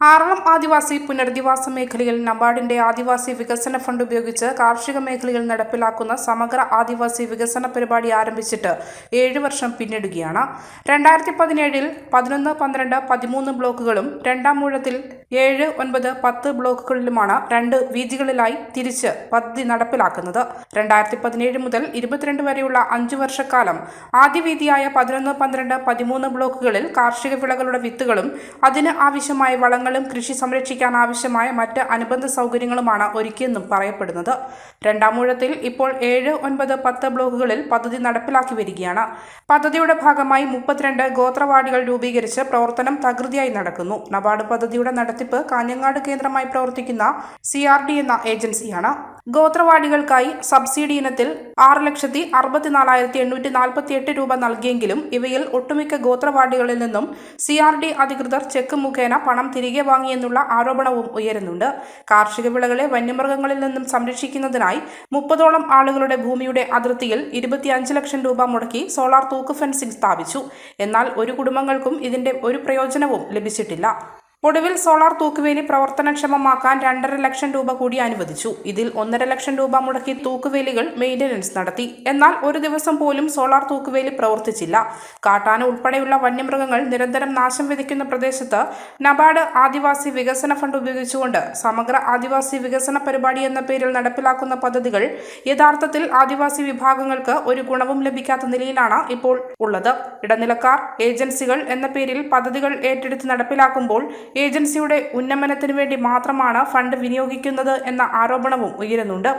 ആറളം ആദിവാസി പുനരധിവാസ മേഖലയിൽ നബാർഡിന്റെ ആദിവാസി വികസന ഫണ്ട് ഉപയോഗിച്ച് കാർഷിക മേഖലയിൽ നടപ്പിലാക്കുന്ന സമഗ്ര ആദിവാസി വികസന പരിപാടി ആരംഭിച്ചിട്ട് ഏഴ് വർഷം പിന്നിടുകയാണ്. രണ്ടായിരത്തി പതിനേഴിൽ പതിനൊന്ന് പന്ത്രണ്ട് പതിമൂന്ന് ബ്ലോക്കുകളും രണ്ടാം മൂഴത്തിൽ ഏഴ് ഒൻപത് പത്ത് ബ്ലോക്കുകളിലുമാണ് രണ്ട് വീതികളിലായി തിരിച്ച് പദ്ധതി നടപ്പിലാക്കുന്നത്. രണ്ടായിരത്തി പതിനേഴ് മുതൽ ഇരുപത്തിരണ്ട് വരെയുള്ള അഞ്ചു വർഷക്കാലം ആദ്യ വീതിയായ പതിനൊന്ന് പന്ത്രണ്ട് പതിമൂന്ന് ബ്ലോക്കുകളിൽ കാർഷിക വിളകളുടെ വിത്തുകളും അതിന് ആവശ്യമായ വളങ്ങളും കൃഷി സംരക്ഷിക്കാൻ ആവശ്യമായ മറ്റ് അനുബന്ധ സൗകര്യങ്ങളുമാണ് ഒരുക്കിയെന്നും പറയപ്പെടുന്നത്. രണ്ടാം ഊഴത്തിൽ ഇപ്പോൾ ഏഴ് ഒൻപത് പത്ത് ബ്ലോക്കുകളിൽ പദ്ധതി നടപ്പിലാക്കി വരികയാണ്. പദ്ധതിയുടെ ഭാഗമായി മുപ്പത്തിരണ്ട് ഗോത്രവാടികൾ രൂപീകരിച്ച് പ്രവർത്തനം തകൃതിയായി നടക്കുന്നു. നബാർഡ് പദ്ധതിയുടെ നടത്തിപ്പ് കാഞ്ഞങ്ങാട് കേന്ദ്രമായി പ്രവർത്തിക്കുന്ന സി ആർ ഡി എന്ന ഏജൻസിയാണ്. ഗോത്രവാടികൾക്കായി സബ്സിഡി ഇനത്തിൽ ആറ് ലക്ഷത്തി അറുപത്തിനാലായിരത്തി എണ്ണൂറ്റി നാൽപ്പത്തി എട്ട് രൂപ നൽകിയെങ്കിലും ഇവയിൽ ഒട്ടുമിക്ക ഗോത്രവാടികളിൽ നിന്നും സി ആർ ഡി അധികൃതർ ചെക്ക് മുഖേന പണം തിരികെ വാങ്ങിയെന്നുള്ള ആരോപണവും ഉയരുന്നുണ്ട്. കാർഷിക വിളകളെ വന്യമൃഗങ്ങളിൽ നിന്നും സംരക്ഷിക്കുന്നതിനായി മുപ്പതോളം ആളുകളുടെ ഭൂമിയുടെ അതിർത്തിയിൽ ഇരുപത്തിയഞ്ച് ലക്ഷം രൂപ മുടക്കി സോളാർ തൂക്ക് ഫെൻസിംഗ് സ്ഥാപിച്ചു. എന്നാൽ ഒരു കുടുംബങ്ങൾക്കും ഇതിന്റെ ഒരു പ്രയോജനവും ലഭിച്ചിട്ടില്ല. ഒടുവിൽ സോളാർ തൂക്കുവേലി പ്രവർത്തനക്ഷമമാക്കാൻ രണ്ടര ലക്ഷം രൂപ കൂടി അനുവദിച്ചു. ഇതിൽ ഒന്നര ലക്ഷം രൂപ മുടക്കി തൂക്കുവേലികൾ മെയിന്റനൻസ് നടത്തി. എന്നാൽ ഒരു ദിവസം പോലും സോളാർ തൂക്കുവേലി പ്രവർത്തിച്ചില്ല. കാട്ടാന ഉൾപ്പെടെയുള്ള വന്യമൃഗങ്ങൾ നിരന്തരം നാശം വിധിക്കുന്ന പ്രദേശത്ത് നബാർഡ് ആദിവാസി വികസന ഫണ്ട് ഉപയോഗിച്ചുകൊണ്ട് സമഗ്ര ആദിവാസി വികസന പരിപാടി എന്ന പേരിൽ നടപ്പിലാക്കുന്ന പദ്ധതികൾ യഥാർത്ഥത്തിൽ ആദിവാസി വിഭാഗങ്ങൾക്ക് ഒരു ഗുണവും ലഭിക്കാത്ത നിലയിലാണ് ഇപ്പോൾ ഉള്ളത്. ഇടനിലക്കാർ ഏജൻസികൾ എന്ന പേരിൽ പദ്ധതികൾ ഏറ്റെടുത്ത് നടപ്പിലാക്കുമ്പോൾ ഏജൻസിയുടെ ഉന്നമനത്തിനു വേണ്ടി മാത്രമാണ് ഫണ്ട് വിനിയോഗിക്കുന്നത് എന്ന ആരോപണവും ഉയരുന്നുണ്ട്.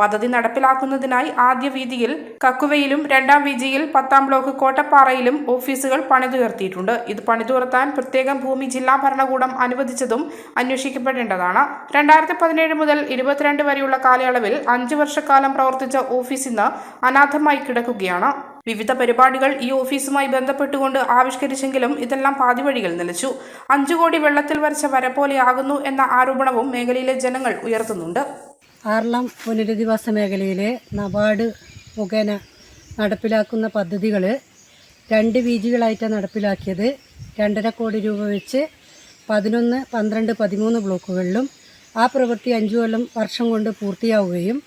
പദ്ധതി നടപ്പിലാക്കുന്നതിനായി ആദ്യ വീതിയിൽ കക്കുവയിലും രണ്ടാം വീതിയിൽ പത്താം ബ്ലോക്ക് കോട്ടപ്പാറയിലും ഓഫീസുകൾ പണിതുയർത്തിയിട്ടുണ്ട്. ഇത് പണിതുയർത്താൻ പ്രത്യേകം ഭൂമി ജില്ലാ ഭരണകൂടം അനുവദിച്ചതും അന്വേഷിക്കപ്പെടേണ്ടതാണ്. രണ്ടായിരത്തി പതിനേഴ് മുതൽ ഇരുപത്തിരണ്ട് വരെയുള്ള കാലയളവിൽ അഞ്ച് വർഷക്കാലം പ്രവർത്തിച്ച ഓഫീസ് ഇന്ന് അനാഥമായി കിടക്കുകയാണ്. വിവിധ പരിപാടികൾ ഈ ഓഫീസുമായി ബന്ധപ്പെട്ടുകൊണ്ട് ആവിഷ്കരിച്ചെങ്കിലും ഇതെല്ലാം പാതിവഴികൾ നിലച്ചു. അഞ്ചു കോടി വെള്ളത്തിൽ വരച്ച വര പോലെയാകുന്നു എന്ന ആരോപണവും മേഖലയിലെ ജനങ്ങൾ ഉയർത്തുന്നുണ്ട്. ആർളം പുനരധിവാസ മേഖലയിലെ നബാർഡ് മുഖേന നടപ്പിലാക്കുന്ന പദ്ധതികൾ രണ്ട് വീജികളായിട്ടാണ് നടപ്പിലാക്കിയത്. രണ്ടര കോടി രൂപ വെച്ച് പതിനൊന്ന് പന്ത്രണ്ട് പതിമൂന്ന് ബ്ലോക്കുകളിലും ആ പ്രവൃത്തി അഞ്ചു കൊല്ലം വർഷം കൊണ്ട് പൂർത്തിയാവുകയും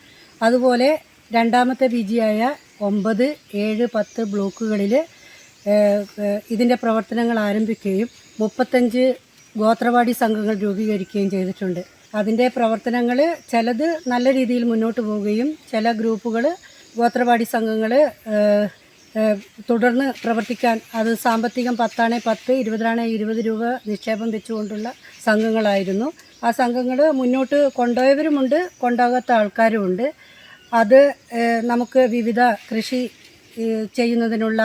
അതുപോലെ രണ്ടാമത്തെ പി ജിയായ ഒമ്പത് ഏഴ് പത്ത് ബ്ലോക്കുകളിൽ ഇതിന്റെ പ്രവർത്തനങ്ങൾ ആരംഭിക്കുകയും മുപ്പത്തഞ്ച് ഗോത്രവാടി സംഘങ്ങൾ രൂപീകരിക്കുകയും ചെയ്തിട്ടുണ്ട്. അതിന്റെ പ്രവർത്തനങ്ങൾ ചിലത് നല്ല രീതിയിൽ മുന്നോട്ട് പോവുകയും ചില ഗ്രൂപ്പുകൾ ഗോത്രവാടി സംഘങ്ങൾ തുടർന്ന് പ്രവർത്തിക്കാൻ അത് സാമ്പത്തികം പത്താണേ പത്ത് ഇരുപതാണേ ഇരുപത് രൂപ നിക്ഷേപം വെച്ചുകൊണ്ടുള്ള സംഘങ്ങളായിരുന്നു. ആ സംഘങ്ങൾ മുന്നോട്ട് കൊണ്ടുപോയവരുമുണ്ട് കൊണ്ടുപോകാത്ത ആൾക്കാരുമുണ്ട്. അത് നമുക്ക് വിവിധ കൃഷി ചെയ്യുന്നതിനുള്ള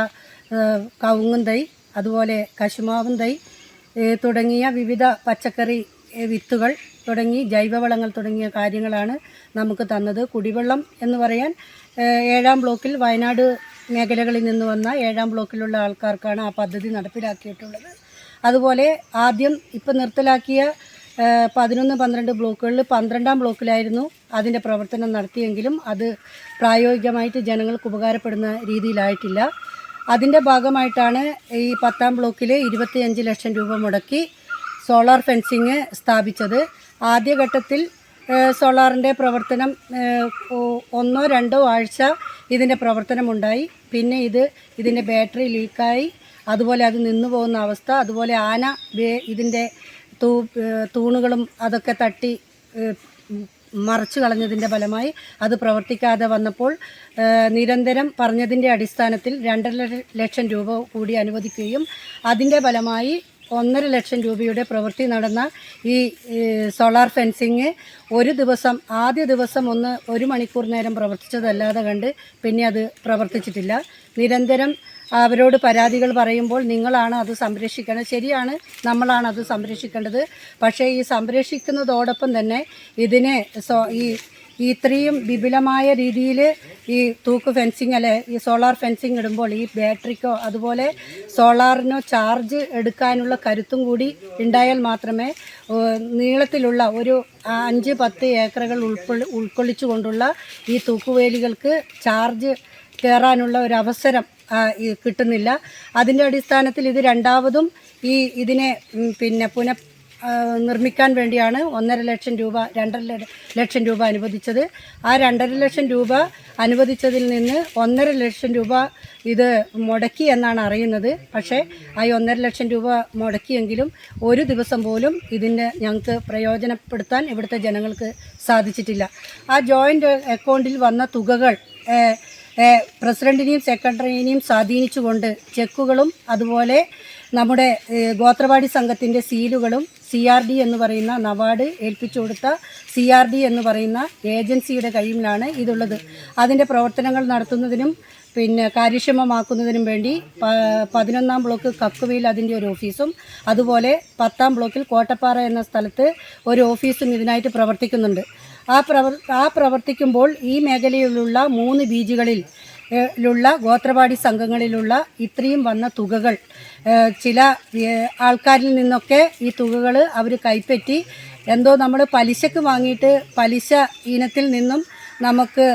കവുങ്ങും തൈ അതുപോലെ കശുമാവും തൈ തുടങ്ങിയ വിവിധ പച്ചക്കറി വിത്തുകൾ തുടങ്ങി ജൈവവളങ്ങൾ തുടങ്ങിയ കാര്യങ്ങളാണ് നമുക്ക് തന്നത്. കുടിവെള്ളം എന്ന് പറയാൻ ഏഴാം ബ്ലോക്കിൽ വയനാട് മേഖലകളിൽ നിന്ന് വന്ന ഏഴാം ബ്ലോക്കിലുള്ള ആൾക്കാർക്കാണ് ആ പദ്ധതി നടപ്പിലാക്കിയിട്ടുള്ളത്. അതുപോലെ ആദ്യം ഇപ്പം നിർത്തലാക്കിയ പതിനൊന്ന് പന്ത്രണ്ട് ബ്ലോക്കുകളിൽ പന്ത്രണ്ടാം ബ്ലോക്കിലായിരുന്നു അതിന്റെ പ്രവർത്തനം നടത്തിയെങ്കിലും അത് പ്രായോഗികമായിട്ട് ജനങ്ങൾക്ക് ഉപകാരപ്പെടുന്ന രീതിയിലായിട്ടില്ല. അതിന്റെ ഭാഗമായിട്ടാണ് ഈ പത്താം ബ്ലോക്കിൽ ഇരുപത്തിയഞ്ച് ലക്ഷം രൂപ മുടക്കി സോളാർ ഫെൻസിങ് സ്ഥാപിച്ചത്. ആദ്യഘട്ടത്തിൽ സോളാറിന്റെ പ്രവർത്തനം ഒന്നോ രണ്ടോ ആഴ്ച ഇതിന്റെ പ്രവർത്തനമുണ്ടായി. പിന്നെ ഇത് ഇതിന്റെ ബാറ്ററി ലീക്കായി. അതുപോലെ അത് നിന്നു പോകുന്ന അവസ്ഥ. അതുപോലെ ആന ഇതിന്റെ തൂ തൂണുകളും അതൊക്കെ തട്ടി മറച്ചു കളഞ്ഞതിന്റെ ഫലമായി അത് പ്രവർത്തിക്കാതെ വന്നപ്പോൾ നിരന്തരം പറഞ്ഞതിന്റെ അടിസ്ഥാനത്തിൽ രണ്ടര ലക്ഷം രൂപ കൂടി അനുവദിക്കുകയും അതിന്റെ ഫലമായി ഒന്നര ലക്ഷം രൂപയുടെ പ്രവൃത്തി നടന്ന ഈ സോളാർ ഫെൻസിങ് ഒരു ദിവസം ആദ്യ ദിവസം ഒന്ന് ഒരു മണിക്കൂർ നേരം പ്രവർത്തിച്ചതല്ലാതെ കണ്ട് പിന്നെ അത് പ്രവർത്തിച്ചിട്ടില്ല. നിരന്തരം അവരോട് പരാതികൾ പറയുമ്പോൾ നിങ്ങളാണ് അത് സംരക്ഷിക്കേണ്ടത് ശരിയാണ് നമ്മളാണ് അത് സംരക്ഷിക്കേണ്ടത്. പക്ഷേ ഈ സംരക്ഷിക്കുന്നതോടൊപ്പം തന്നെ ഇതിനെ സോ ഈ ഇത്രയും വിപുലമായ രീതിയിൽ ഈ തൂക്ക് ഫെൻസിങ് അല്ലെ ഈ സോളാർ ഫെൻസിങ് ഇടുമ്പോൾ ഈ ബാറ്ററിക്കോ അതുപോലെ സോളാറിനോ ചാർജ് എടുക്കാനുള്ള കരുത്തും കൂടി ഉണ്ടായാൽ മാത്രമേ നീളത്തിലുള്ള ഒരു അഞ്ച് പത്ത് ഏക്കറുകൾ ഉൾക്കൊള്ളി ഉൾക്കൊള്ളിച്ചുകൊണ്ടുള്ള ഈ തൂക്കുവേലികൾക്ക് ചാർജ് കയറാനുള്ള ഒരു അവസരം കിട്ടുന്നില്ല. അതിന്റെ അടിസ്ഥാനത്തിൽ ഇത് രണ്ടാമതും ഈ ഇതിനെ പിന്നെ പുന നിർമ്മിക്കാൻ വേണ്ടിയാണ് ഒന്നര ലക്ഷം രൂപ രണ്ടര ലക്ഷം രൂപ അനുവദിച്ചത്. ആ രണ്ടര ലക്ഷം രൂപ അനുവദിച്ചതിൽ നിന്ന് ഒന്നര ലക്ഷം രൂപ ഇത് മുടക്കി എന്നാണ് അറിയുന്നത്. പക്ഷേ ആ ഒന്നര ലക്ഷം രൂപ മുടക്കിയെങ്കിലും ഒരു ദിവസം പോലും ഇതിന് ഞങ്ങൾക്ക് പ്രയോജനപ്പെടുത്താൻ ഇവിടുത്തെ ജനങ്ങൾക്ക് സാധിച്ചിട്ടില്ല. ആ ജോയിന്റ് അക്കൗണ്ടിൽ വന്ന തുകകൾ പ്രസിഡന്റിനെയും സെക്രട്ടറിനെയും സ്വാധീനിച്ചുകൊണ്ട് ചെക്കുകളും അതുപോലെ നമ്മുടെ ഗോത്രവാടി സംഘത്തിന്റെ സീലുകളും സി ആർ ഡി എന്ന് പറയുന്ന നവാർഡ് ഏൽപ്പിച്ചു കൊടുത്ത സി ആർ ഡി എന്ന് പറയുന്ന ഏജൻസിയുടെ കയ്യിലാണ് ഇതുള്ളത്. അതിന്റെ പ്രവർത്തനങ്ങൾ നടത്തുന്നതിനും പിന്നെ കാര്യക്ഷമമാക്കുന്നതിനും വേണ്ടി പതിനൊന്നാം ബ്ലോക്ക് കക്കുവയിൽ അതിന്റെ ഒരു ഓഫീസും അതുപോലെ പത്താം ബ്ലോക്കിൽ കോട്ടപ്പാറ എന്ന സ്ഥലത്ത് ഒരു ഓഫീസും ഇതിനായിട്ട് പ്രവർത്തിക്കുന്നുണ്ട്. ആ പ്രവർ ആ പ്രവർത്തിക്കുമ്പോൾ ഈ മേഖലയിലുള്ള മൂന്ന് ഏഹ്, ലുള്ള ഗോത്രവാടി സംഘങ്ങളിലുള്ള ഇത്രയും വന്ന തുകകൾ ചില ആൾക്കാരിൽ നിന്നൊക്കെ ഈ തുകകൾ അവർ കൈപ്പറ്റി എന്തോ നമ്മൾ പലിശക്ക് വാങ്ങിയിട്ട് പലിശ ഇനത്തിൽ നിന്നും നമുക്ക്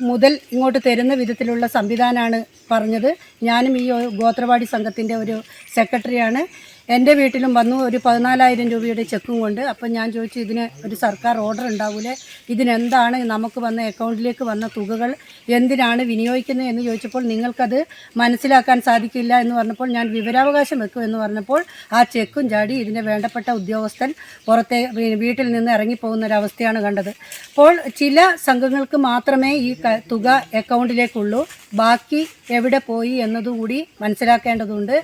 മുതൽ ഇങ്ങോട്ട് തരുന്ന വിധത്തിലുള്ള സംവിധാനമാണ് പറഞ്ഞത്. ഞാനും ഈ ഗോത്രവാടി സംഘത്തിന്റെ ഒരു സെക്രട്ടറിയാണ്. എന്റെ വീട്ടിലും വന്നു ഒരു പതിനാലായിരം രൂപയുടെ ചെക്കും കൊണ്ട്. അപ്പം ഞാൻ ചോദിച്ചു ഇതിന് ഒരു സർക്കാർ ഓർഡർ ഉണ്ടാവൂലേ? ഇതിനെന്താണ് നമുക്ക് വന്ന അക്കൗണ്ടിലേക്ക് വന്ന തുകകൾ? എന്തിനാണ് വിനിയോഗിക്കുന്നത് എന്ന് ചോദിച്ചപ്പോൾ നിങ്ങൾക്കത് മനസ്സിലാക്കാൻ സാധിക്കില്ല എന്ന് പറഞ്ഞപ്പോൾ ഞാൻ വിവരാവകാശം വെക്കും എന്ന് പറഞ്ഞപ്പോൾ ആ ചെക്കും ചാടി ഇതിന്റെ വേണ്ടപ്പെട്ട ഉദ്യോഗസ്ഥൻ പുറത്തെ വീട്ടിൽ നിന്ന് ഇറങ്ങിപ്പോകുന്ന ഒരവസ്ഥയാണ് കണ്ടത്. അപ്പോൾ ചില സംഘങ്ങൾക്ക് മാത്രമേ ഈ തുക അക്കൗണ്ടിലേക്കുള്ളൂ ബാക്കി എവിടെ പോയി എന്നതുകൂടി മനസ്സിലാക്കേണ്ടതുണ്ട്.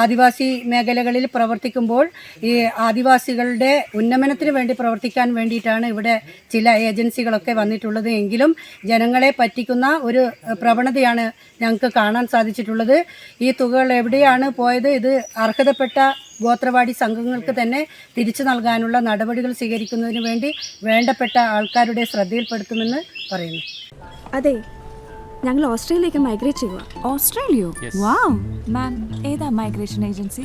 ആദിവാസി മേഖലകളിൽ പ്രവർത്തിക്കുമ്പോൾ ഈ ആദിവാസികളുടെ ഉന്നമനത്തിന് വേണ്ടി പ്രവർത്തിക്കാൻ വേണ്ടിയിട്ടാണ് ഇവിടെ ചില ഏജൻസികളൊക്കെ വന്നിട്ടുള്ളത് എങ്കിലും ജനങ്ങളെ പറ്റിക്കുന്ന ഒരു പ്രവണതയാണ് ഞങ്ങൾക്ക് കാണാൻ സാധിച്ചിട്ടുള്ളത്. ഈ തുകകൾ എവിടെയാണ് പോയത്? ഇത് അർഹതപ്പെട്ട ഗോത്രവാടി സംഘങ്ങൾക്ക് തന്നെ തിരിച്ചു നൽകാനുള്ള നടപടികൾ സ്വീകരിക്കുന്നതിന് വേണ്ടി വേണ്ടപ്പെട്ട ആൾക്കാരുടെ ശ്രദ്ധയിൽപ്പെടുത്തുമെന്ന് പറയുന്നു. അതെ ഞങ്ങൾ ഓസ്ട്രേലിയയിലേക്ക് മൈഗ്രേറ്റ് ചെയ്യുക ഓസ്ട്രേലിയോ? വാവ് മാം ഏതാ മൈഗ്രേഷൻ ഏജൻസി?